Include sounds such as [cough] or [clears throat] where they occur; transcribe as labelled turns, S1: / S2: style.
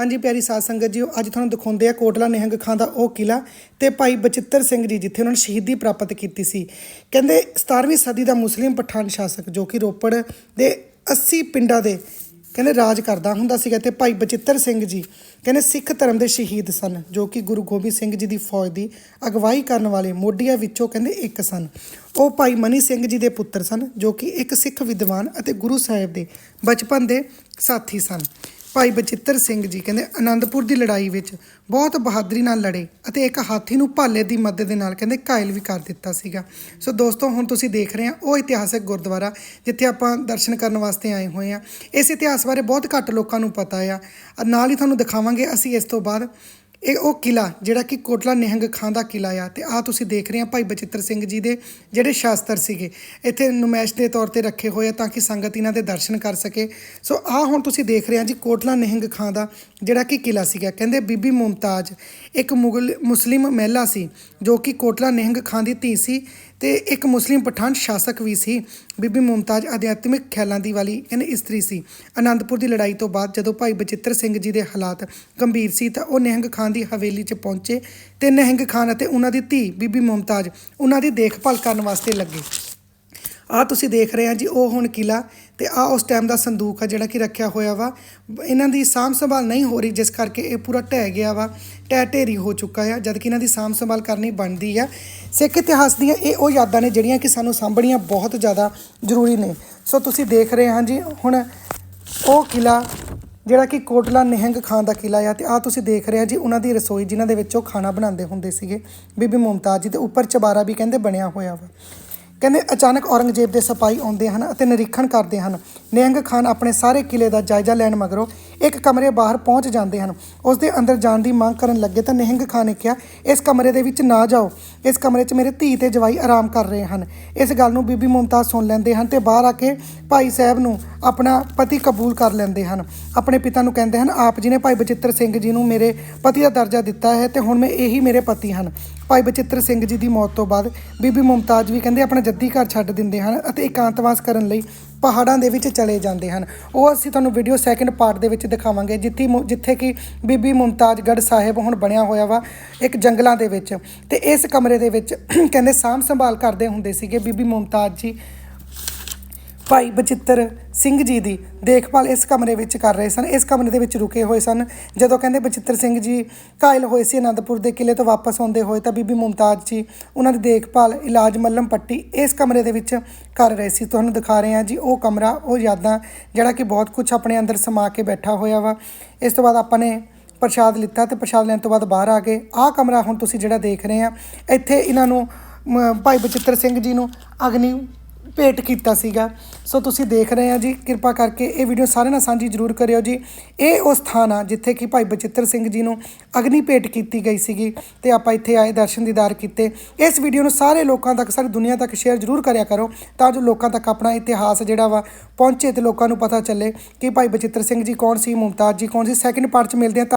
S1: ਹਾਂਜੀ ਪਿਆਰੀ ਸਾਧ ਸੰਗਤ ਜੀ, ਅੱਜ ਤੁਹਾਨੂੰ ਦਿਖਾਉਂਦੇ ਆ ਕੋਟਲਾ ਨਿਹੰਗ ਖਾਂ ਦਾ ਉਹ ਕਿਲਾ ਤੇ ਭਾਈ ਬਚਿੱਤਰ ਸਿੰਘ ਜੀ, ਜਿੱਥੇ ਉਹਨਾਂ ਨੇ ਸ਼ਹੀਦੀ ਪ੍ਰਾਪਤ ਕੀਤੀ ਸੀ। ਕਹਿੰਦੇ 17ਵੀਂ ਸਦੀ ਦਾ ਮੁਸਲਿਮ ਪਠਾਨ ਸ਼ਾਸਕ ਜੋ ਕਿ ਰੋਪੜ ਦੇ 80 ਪਿੰਡਾਂ ਦੇ ਕਹਿੰਦੇ ਰਾਜ ਕਰਦਾ ਹੁੰਦਾ ਸੀਗਾ ਤੇ ਭਾਈ ਬਚਿੱਤਰ ਸਿੰਘ ਜੀ ਕਹਿੰਦੇ ਸਿੱਖ ਧਰਮ ਦੇ ਸ਼ਹੀਦ ਸਨ, ਜੋ ਕਿ ਗੁਰੂ ਗੋਬਿੰਦ ਸਿੰਘ ਜੀ ਦੀ ਫੌਜ ਦੀ ਅਗਵਾਈ ਕਰਨ ਵਾਲੇ ਮੋਢੀਆਂ ਵਿੱਚੋਂ ਕਹਿੰਦੇ ਇੱਕ ਸਨ। ਉਹ ਭਾਈ ਮਨੀ ਸਿੰਘ ਜੀ ਦੇ ਪੁੱਤਰ ਸਨ, ਜੋ ਕਿ ਇੱਕ ਸਿੱਖ ਵਿਦਵਾਨ ਅਤੇ ਗੁਰੂ ਸਾਹਿਬ ਦੇ ਬਚਪਨ ਦੇ ਸਾਥੀ ਸਨ। ਭਾਈ ਬਚਿੱਤਰ ਸਿੰਘ ਜੀ ਕਹਿੰਦੇ ਆਨੰਦਪੁਰ ਦੀ ਲੜਾਈ ਵਿੱਚ ਬਹੁਤ ਬਹਾਦਰੀ ਨਾਲ ਲੜੇ ਅਤੇ ਇੱਕ ਹਾਥੀ ਨੂੰ ਭਾਲੇ ਦੀ ਮਦਦ ਦੇ ਨਾਲ ਕਹਿੰਦੇ ਘਾਇਲ ਵੀ ਕਰ ਦਿੱਤਾ ਸੀਗਾ। ਸੋ ਦੋਸਤੋ, ਹੁਣ ਤੁਸੀਂ ਦੇਖ ਰਹੇ ਆ, ਉਹ ਇਤਿਹਾਸਕ ਗੁਰਦੁਆਰਾ ਜਿੱਥੇ ਆਪਾਂ ਦਰਸ਼ਨ ਕਰਨ ਵਾਸਤੇ ਆਏ ਹੋਏ ਆ। ਇਸ ਇਤਿਹਾਸ ਬਾਰੇ ਬਹੁਤ ਘੱਟ ਲੋਕਾਂ ਨੂੰ ਪਤਾ ਆ। ਨਾਲ ਹੀ ਤੁਹਾਨੂੰ ਦਿਖਾਵਾਂਗੇ ਅਸੀਂ ਇਸ ਤੋਂ ਬਾਅਦ ਇਹ ਉਹ ਕਿਲਾ ਜਿਹੜਾ ਕਿ ਕੋਟਲਾ ਨਿਹੰਗ ਖਾਂ ਦਾ ਕਿਲਾ ਆ ਤੇ ਆ ਤੁਸੀਂ ਦੇਖ ਰਹੇ ਆ ਭਾਈ ਬਚਿੱਤਰ ਸਿੰਘ ਜੀ ਦੇ ਜਿਹੜੇ ਸ਼ਾਸਤਰ ਸੀਗੇ। ਇੱਥੇ ਨੁਮਾਇਸ਼ ਦੇ ਤੌਰ ਤੇ ਰੱਖੇ ਹੋਏ ਆ ਤਾਂ ਕਿ ਸੰਗਤ ਇਹਨਾਂ ਦੇ ਦਰਸ਼ਨ ਕਰ ਸਕੇ। ਸੋ ਆ ਹੁਣ ਤੁਸੀਂ ਦੇਖ ਰਹੇ ਆ ਜੀ ਕੋਟਲਾ ਨਿਹੰਗ ਖਾਂ ਦਾ ਜਿਹੜਾ ਕਿ ਕਿਲਾ ਸੀਗਾ। ਕਹਿੰਦੇ ਬੀਬੀ ਮੁਮਤਾਜ ਇੱਕ ਮੁਗਲ ਮੁਸਲਿਮ ਮਹਿਲਾ ਸੀ ਜੋ ਕਿ ਕੋਟਲਾ ਨਿਹੰਗ ਖਾਂ ਦੀ ਧੀ ਸੀ ਤੇ ਇੱਕ ਮੁਸਲਿਮ ਪਠਾਨ ਸ਼ਾਸਕ ਵੀ ਸੀ। ਬੀਬੀ ਮੁਮਤਾਜ ਅਧਿਆਤਮਿਕ ਖਿਆਲਾਂ ਦੀ ਵਾਲੀ ਕਹਿੰਦੇ ਇਸਤਰੀ ਸੀ। ਅਨੰਦਪੁਰ ਦੀ ਲੜਾਈ ਤੋਂ ਬਾਅਦ ਜਦੋਂ ਭਾਈ ਬਚਿੱਤਰ ਸਿੰਘ ਜੀ ਦੇ ਹਾਲਾਤ ਗੰਭੀਰ ਸੀ ਤਾਂ ਉਹ ਨਿਹੰਗ ਖਾਨ ਦੀ ਹਵੇਲੀ 'ਚ ਪਹੁੰਚੇ ਤੇ ਨਿਹੰਗ ਖਾਨ ਅਤੇ ਉਹਨਾਂ ਦੀ ਧੀ ਬੀਬੀ ਮੁਮਤਾਜ ਉਹਨਾਂ ਦੀ ਦੇਖਭਾਲ ਕਰਨ ਵਾਸਤੇ ਲੱਗੇ। ਆ ਤੁਸੀਂ ਦੇਖ ਰਹੇ ਆ ਜੀ, ਉਹ ਹੁਣ ਕਿਲਾ ਤੇ ਆ ਉਸ ਟਾਈਮ ਦਾ ਸੰਦੂਕ ਆ ਜਿਹੜਾ ਕਿ ਰੱਖਿਆ ਹੋਇਆ ਵਾ। ਇਹਨਾਂ ਦੀ ਸਾਂਭ ਸੰਭਾਲ ਨਹੀਂ ਹੋ ਰਹੀ, ਜਿਸ ਕਰਕੇ ਇਹ ਪੂਰਾ ਢਹਿ ਗਿਆ ਵਾ, ਢਹਿ ਢੇਰੀ ਹੋ ਚੁੱਕਾ ਆ ਜਦ ਕਿ ਇਹਨਾਂ ਦੀ ਸਾਂਭ ਸੰਭਾਲ ਕਰਨੀ ਬਣਦੀ ਆ। ਸਿੱਖ ਇਤਿਹਾਸ ਦੀਆਂ ਇਹ ਉਹ ਯਾਦਾਂ ਨੇ ਜਿਹੜੀਆਂ ਕਿ ਸਾਨੂੰ ਸਾਂਭਣੀਆਂ ਬਹੁਤ ਜ਼ਿਆਦਾ ਜ਼ਰੂਰੀ ਨੇ। ਸੋ ਤੁਸੀਂ ਦੇਖ ਰਹੇ ਹਾਂ ਜੀ, ਹੁਣ ਉਹ ਕਿਲਾ ਜਿਹੜਾ ਕਿ ਕੋਟਲਾ ਨਿਹੰਗ ਖਾਨ ਦਾ ਕਿਲਾ ਆ, ਤੇ ਆ ਤੁਸੀਂ ਦੇਖ ਰਹੇ ਆ ਜੀ, ਉਹਨਾਂ ਦੀ ਰਸੋਈ ਜਿਨ੍ਹਾਂ ਦੇ ਵਿੱਚ ਉਹ ਖਾਣਾ ਬਣਾਉਂਦੇ ਹੁੰਦੇ ਸੀਗੇ। ਬੀਬੀ ਮੁਮਤਾਜ ਜੀ ਤੇ ਉੱਪਰ ਚਬਾਰਾ ਵੀ ਕਹਿੰਦੇ ਬਣਿਆ ਹੋਇਆ ਵਾ। ਕਹਿੰਦੇ ਅਚਾਨਕ ਔਰੰਗਜ਼ੇਬ ਦੇ ਸਿਪਾਹੀ ਆਉਂਦੇ ਹਨ ਅਤੇ ਨਿਰੀਖਣ ਕਰਦੇ ਹਨ। ਨਿਹੰਗ ਖਾਨ ਆਪਣੇ ਸਾਰੇ ਕਿਲੇ ਦਾ ਜਾਇਜ਼ਾ ਲੈਣ ਮਗਰੋਂ ਇੱਕ ਕਮਰੇ ਬਾਹਰ ਪਹੁੰਚ ਜਾਂਦੇ ਹਨ। ਉਸ ਦੇ ਅੰਦਰ ਜਾਣ ਦੀ ਮੰਗ ਕਰਨ ਲੱਗੇ ਤਾਂ ਨਿਹੰਗ ਖਾਨ ਨੇ ਕਿਹਾ, ਇਸ ਕਮਰੇ ਦੇ ਵਿੱਚ ਨਾ ਜਾਓ। ਇਸ ਕਮਰੇ 'ਚ ਮੇਰੇ ਧੀ ਤੇ ਜਵਾਈ ਆਰਾਮ ਕਰ ਰਹੇ ਹਨ। ਇਸ ਗੱਲ ਨੂੰ ਬੀਬੀ ਮੁਮਤਾਜ਼ ਸੁਣ ਲੈਂਦੇ ਹਨ ਤੇ ਬਾਹਰ ਆ ਕੇ ਭਾਈ ਸਾਹਿਬ ਨੂੰ ਆਪਣਾ ਪਤੀ ਕਬੂਲ ਕਰ ਲੈਂਦੇ ਹਨ। ਆਪਣੇ ਪਿਤਾ ਨੂੰ ਕਹਿੰਦੇ ਹਨ, ਆਪ ਜੀ ਨੇ ਭਾਈ ਬਚਿੱਤਰ ਸਿੰਘ ਜੀ ਨੂੰ ਮੇਰੇ ਪਤੀ ਦਾ ਦਰਜਾ ਦਿੱਤਾ ਹੈ ਤੇ ਹੁਣ ਮੈਂ ਇਹੀ ਮੇਰੇ ਪਤੀ ਹਨ। ਭਾਈ ਬਚਿੱਤਰ ਸਿੰਘ ਜੀ ਦੀ ਮੌਤ ਤੋਂ ਬਾਅਦ ਬੀਬੀ ਮੁਮਤਾਜ਼ ਵੀ ਕਹਿੰਦੇ, ਆਪਣਾ ਜੱਦੀ ਘਰ ਛੱਡ ਦਿੰਦੇ ਹਨ ਅਤੇ ਇਕਾਂਤਵਾਸ ਕਰਨ ਲਈ ਪਹਾੜਾਂ ਦੇ ਵਿੱਚ ਚਲੇ ਜਾਂਦੇ ਹਨ। ਉਹ ਅਸੀਂ ਤੁਹਾਨੂੰ ਵੀਡੀਓ ਸੈਕੰਡ ਪਾਰਟ ਦੇ ਵਿੱਚ ਦਿਖਾਵਾਂਗੇ ਜਿੱਥੇ ਜਿੱਥੇ ਕਿ ਬੀਬੀ ਮੁਮਤਾਜ਼ਗੜ੍ਹ ਸਾਹਿਬ ਹੁਣ ਬਣਿਆ ਹੋਇਆ ਵਾ ਇੱਕ ਜੰਗਲਾਂ ਦੇ ਵਿੱਚ। ਤੇ ਇਸ ਕਮਰੇ ਦੇ ਵਿੱਚ [clears throat] ਕਹਿੰਦੇ ਸਾਂਭ ਸੰਭਾਲ ਕਰਦੇ ਹੁੰਦੇ ਸੀਗੇ ਬੀਬੀ ਮੁਮਤਾਜ਼ ਜੀ। ਭਾਈ ਬਚਿੱਤਰ ਸਿੰਘ ਜੀ ਦੀ ਦੇਖਭਾਲ ਇਸ ਕਮਰੇ ਵਿੱਚ ਕਰ ਰਹੇ ਸਨ। ਇਸ ਕਮਰੇ ਦੇ ਵਿੱਚ ਰੁਕੇ ਹੋਏ ਸਨ। ਜਦੋਂ ਕਹਿੰਦੇ ਬਚਿੱਤਰ ਸਿੰਘ ਜੀ ਘਾਇਲ ਹੋਏ ਸੀ ਅਨੰਦਪੁਰ ਦੇ ਕਿਲੇ ਤੋਂ ਵਾਪਸ ਆਉਂਦੇ ਹੋਏ ਤਾਂ ਬੀਬੀ ਮੁਮਤਾਜ਼ ਜੀ, ਉਹਨਾਂ ਦੀ ਦੇਖਭਾਲ, ਇਲਾਜ, ਮੱਲਮ ਪੱਟੀ ਇਸ ਕਮਰੇ ਦੇ ਵਿੱਚ ਕਰ ਰਹੇ ਸੀ। ਤੁਹਾਨੂੰ ਦਿਖਾ ਰਹੇ ਹਾਂ ਜੀ, ਉਹ ਕਮਰਾ, ਉਹ ਯਾਦਾਂ ਜਿਹੜਾ ਕਿ ਬਹੁਤ ਕੁਝ ਆਪਣੇ ਅੰਦਰ ਸਮਾ ਕੇ ਬੈਠਾ ਹੋਇਆ ਵਾ। ਇਸ ਤੋਂ ਬਾਅਦ ਆਪਾਂ ਨੇ ਪ੍ਰਸ਼ਾਦ ਲਿੱਤਾ ਤੇ ਪ੍ਰਸ਼ਾਦ ਲੈਣ ਤੋਂ ਬਾਅਦ ਬਾਹਰ ਆ ਗਏ। ਆਹ ਕਮਰਾ ਹੁਣ ਤੁਸੀਂ ਜਿਹੜਾ ਦੇਖ ਰਹੇ ਆ ਇੱਥੇ ਇਹਨਾਂ ਨੂੰ ਭਾਈ ਬਚਿੱਤਰ ਸਿੰਘ ਜੀ ਨੂੰ ਅਗਨੀ ਭੇਟ ਕੀਤਾ ਸੀਗਾ। ਸੋ ਤੁਸੀਂ ਦੇਖ ਰਹੇ ਆ ਜੀ, ਕਿਰਪਾ ਕਰਕੇ ਇਹ ਵੀਡੀਓ ਸਾਰਿਆਂ ਨਾਲ ਸਾਂਝੀ ਜ਼ਰੂਰ ਕਰਿਓ ਜੀ। ਇਹ ਉਹ ਸਥਾਨ ਆ ਜਿੱਥੇ ਕਿ ਭਾਈ ਬਚਿੱਤਰ ਸਿੰਘ ਜੀ ਨੂੰ ਅਗਨੀ ਭੇਟ ਕੀਤੀ ਗਈ ਸੀਗੀ ਤੇ ਆਪਾਂ ਇੱਥੇ ਆਏ ਦਰਸ਼ਨ ਦੀਦਾਰ ਕੀਤੇ। ਇਸ ਵੀਡੀਓ ਨੂੰ ਸਾਰੇ ਲੋਕਾਂ ਤੱਕ, ਸਾਰੀ ਦੁਨੀਆ ਤੱਕ ਸ਼ੇਅਰ ਜ਼ਰੂਰ ਕਰਿਆ ਕਰੋ ਤਾਂ ਜੋ ਲੋਕਾਂ ਤੱਕ ਆਪਣਾ ਇਤਿਹਾਸ ਜਿਹੜਾ ਵਾ ਪਹੁੰਚੇ ਤੇ ਲੋਕਾਂ ਨੂੰ ਪਤਾ ਚੱਲੇ ਕਿ ਭਾਈ ਬਚਿੱਤਰ ਸਿੰਘ ਜੀ ਕੌਣ ਸੀ, ਮੁਮਤਾਜ਼ ਜੀ ਕੌਣ ਸੀ। ਸੈਕਿੰਡ ਪਾਰਟ 'ਚ ਮਿਲਦੇ ਆ ਤਾਂ